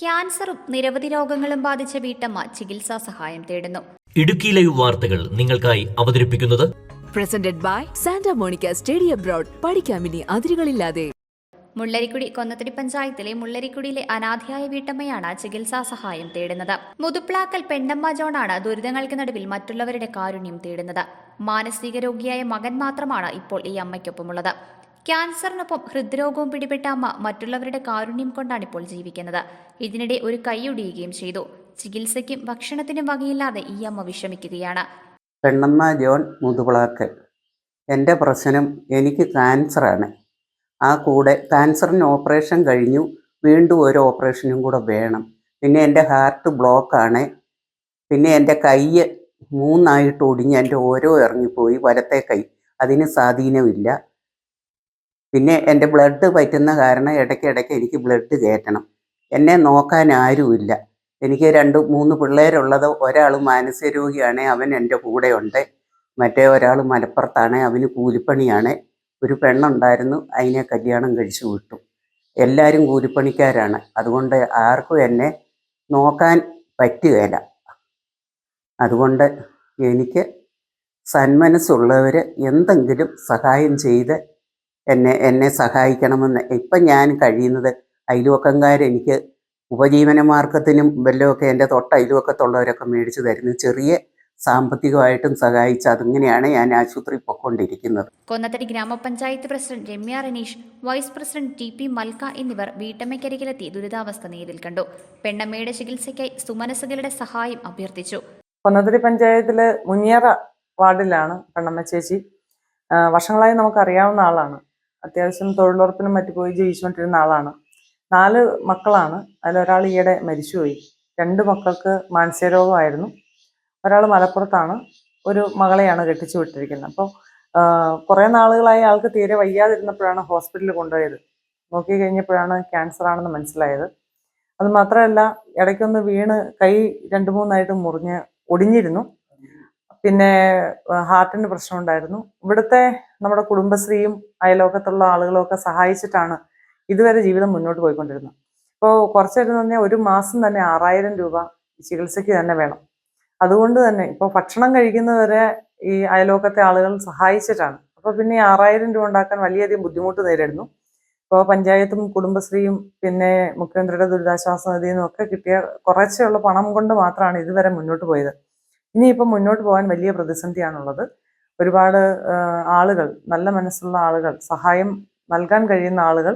ക്യാൻസറും നിരവധി രോഗങ്ങളും ബാധിച്ച വീട്ടമ്മ ചികിത്സാ സഹായം തേടുന്നു. ഇടുക്കി ലൈവ് വാർത്തകൾ നിങ്ങൾക്കായി അവതരിപ്പിക്കുന്നത് presented by Santa Monica stadium broad പഠിക്കാമിനി അതിരുകളില്ലാതെ. മുള്ളരിക്കുടി കൊന്നത്തടി പഞ്ചായത്തിലെ മുള്ളരിക്കുടിയിലെ അനാഥയായ വീട്ടമ്മയാണ് ചികിത്സാ സഹായം തേടുന്നത്. മുതുപ്ലാക്കൽ പെണ്ണമ്മ ജോണാണ് ദുരിതങ്ങൾക്ക് നടുവിൽ മറ്റുള്ളവരുടെ കാരുണ്യം തേടുന്നത്. മാനസിക രോഗിയായ മകൻ മാത്രമാണ് ഇപ്പോൾ ഈ അമ്മയ്ക്കൊപ്പമുള്ളത്. ക്യാൻസറിനൊപ്പം ഹൃദ്രോഗവും പിടിപെട്ട അമ്മ മറ്റുള്ളവരുടെ കാരുണ്യം കൊണ്ടാണ് ഇപ്പോൾ ജീവിക്കുന്നത്. ഇതിനിടെ ഒരു കൈയൊടിയുകയും ചെയ്തു. ചികിത്സയ്ക്കും ഭക്ഷണത്തിനും വകയില്ലാതെ ഈ അമ്മ വിഷമിക്കുകയാണ്. പെണ്ണമ്മ ജോൺ മുതുവിളാക്കൽ എന്റെ പ്രശ്നം എനിക്ക് ക്യാൻസറാണ്. ആ കൂടെ ക്യാൻസറിന് ഓപ്പറേഷൻ കഴിഞ്ഞു. വീണ്ടും ഒരു ഓപ്പറേഷനും കൂടെ വേണം. പിന്നെ എന്റെ ഹാർട്ട് ബ്ലോക്കാണ്. പിന്നെ എന്റെ കൈ മൂന്നായിട്ട് ഒടിഞ്ഞ് എന്റെ ഓരോ ഇറങ്ങിപ്പോയി. വലത്തെ കൈ. അതിന് സ്വാധീനമില്ല. പിന്നെ എന്റെ ബ്ലഡ് പറ്റുന്ന കാരണം ഇടയ്ക്കിടയ്ക്ക് എനിക്ക് ബ്ലഡ് കയറ്റണം. എന്നെ നോക്കാൻ ആരുമില്ല. എനിക്ക് രണ്ട് മൂന്ന് പിള്ളേരുള്ളത് ഒരാൾ മാനസിക രോഗിയാണ് അവൻ എന്റെ കൂടെ ഉണ്ട് മറ്റേ ഒരാൾ മലപ്പുറത്താണ് അവന് കൂലിപ്പണിയാണ്. ഒരു പെണ്ണുണ്ടായിരുന്നു അതിനെ കല്യാണം കഴിച്ചു വിട്ടു. എല്ലാവരും കൂലിപ്പണിക്കാരാണ്. അതുകൊണ്ട് ആർക്കും എന്നെ നോക്കാൻ പറ്റുകയില്ല അതുകൊണ്ട് എനിക്ക് സന്മനസ്സുള്ളവർ എന്തെങ്കിലും സഹായം ചെയ്ത് എന്നെ എന്നെ സഹായിക്കണമെന്ന്. ഇപ്പം ഞാൻ കഴിയുന്നത് അയൽവക്കംകാരെനിക്ക് ഉപജീവന മാർഗത്തിനും വല്ലതുമൊക്കെ എന്റെ തൊട്ട അയൽവക്കത്തുള്ളവരൊക്കെ മേടിച്ച് തരുന്നു. ചെറിയ സാമ്പത്തികമായിട്ടും സഹായിച്ച് അതിങ്ങനെയാണ് ഞാൻ ആശുപത്രി പൊക്കൊണ്ടിരിക്കുന്നത് കൊന്നത്തടി ഗ്രാമപഞ്ചായത്ത് president Ramya Raneesh vice president T P Malka എന്നിവർ വീട്ടമ്മയ്ക്കരികിലെത്തി ദുരിതാവസ്ഥ നേരിൽ കണ്ടു. പെണ്ണമ്മയുടെ ചികിത്സയ്ക്കായി സുമനസുകളുടെ സഹായം അഭ്യർത്ഥിച്ചു. കൊന്നത്തടി പഞ്ചായത്തിൽ മുനിയറ വാർഡിലാണ് പെണ്ണമ്മ ചേച്ചി. വർഷങ്ങളായി നമുക്കറിയാവുന്ന ആളാണ്. അത്യാവശ്യം തൊഴിലുറപ്പിനും മറ്റു പോയി ജീവിച്ചുകൊണ്ടിരുന്ന ആളാണ്. നാല് മക്കളാണ്. അതിലൊരാൾ ഈയിടെ മരിച്ചുപോയി. രണ്ട് മക്കൾക്ക് മാനസിക രോഗമായിരുന്നു ഒരാൾ മലപ്പുറത്താണ്. ഒരു മകളെയാണ് കെട്ടിച്ചു വിട്ടിരിക്കുന്നത്. അപ്പോൾ കുറേ നാളുകളായി ആൾക്ക് തീരെ വയ്യാതിരുന്നപ്പോഴാണ് ഹോസ്പിറ്റലിൽ കൊണ്ടുപോയത്. നോക്കി കഴിഞ്ഞപ്പോഴാണ് ക്യാൻസർ ആണെന്ന് മനസ്സിലായത്. അത് മാത്രമല്ല ഇടയ്ക്കൊന്ന് വീണ് കൈ രണ്ട് മൂന്നായിട്ട് മുറിഞ്ഞ് ഒടിഞ്ഞിരുന്നു. പിന്നെ ഹാർട്ടിന് പ്രശ്നമുണ്ടായിരുന്നു. ഇവിടുത്തെ നമ്മുടെ കുടുംബശ്രീയും അയലോക്കത്തുള്ള ആളുകളൊക്കെ സഹായിച്ചിട്ടാണ് ഇതുവരെ ജീവിതം മുന്നോട്ട് പോയിക്കൊണ്ടിരുന്നത്. ഇപ്പോൾ കുറച്ചായിട്ട് പറഞ്ഞാൽ ഒരു മാസം തന്നെ ആറായിരം രൂപ ചികിത്സയ്ക്ക് തന്നെ വേണം. അതുകൊണ്ട് തന്നെ ഇപ്പോൾ ഭക്ഷണം കഴിക്കുന്നവരെ ഈ അയലോക്കത്തെ ആളുകൾ സഹായിച്ചിട്ടാണ്. അപ്പോൾ പിന്നെ ആറായിരം രൂപ ഉണ്ടാക്കാൻ വലിയധികം ബുദ്ധിമുട്ട് നേരിടുന്നു. ഇപ്പോൾ പഞ്ചായത്തും കുടുംബശ്രീയും പിന്നെ മുഖ്യമന്ത്രിയുടെ ദുരിതാശ്വാസ നിധിയിൽ നിന്നൊക്കെ കിട്ടിയ കുറച്ചുള്ള പണം കൊണ്ട് മാത്രമാണ് ഇതുവരെ മുന്നോട്ട് പോയത്. ഇനിയിപ്പോൾ മുന്നോട്ട് പോകാൻ വലിയ പ്രതിസന്ധിയാണുള്ളത്. ഒരുപാട് ആളുകൾ നല്ല മനസ്സുള്ള ആളുകൾ സഹായം നൽകാൻ കഴിയുന്ന ആളുകൾ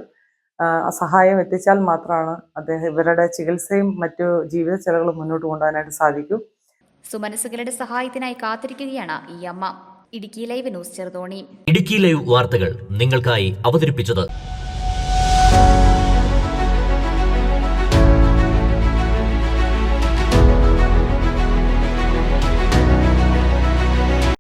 സഹായം എത്തിച്ചാൽ മാത്രമാണ് അദ്ദേഹം ഇവരുടെ ചികിത്സയും മറ്റു ജീവിത ചെലവുകളും മുന്നോട്ട് കൊണ്ടുപോകാനായിട്ട് സാധിക്കൂ. സുമനസുകളുടെ സഹായത്തിനായി കാത്തിരിക്കുകയാണ് ഈ അമ്മ. Idukki live news Cheruthoni. Idukki live വാർത്തകൾ നിങ്ങൾക്കായി അവതരിപ്പിച്ചത്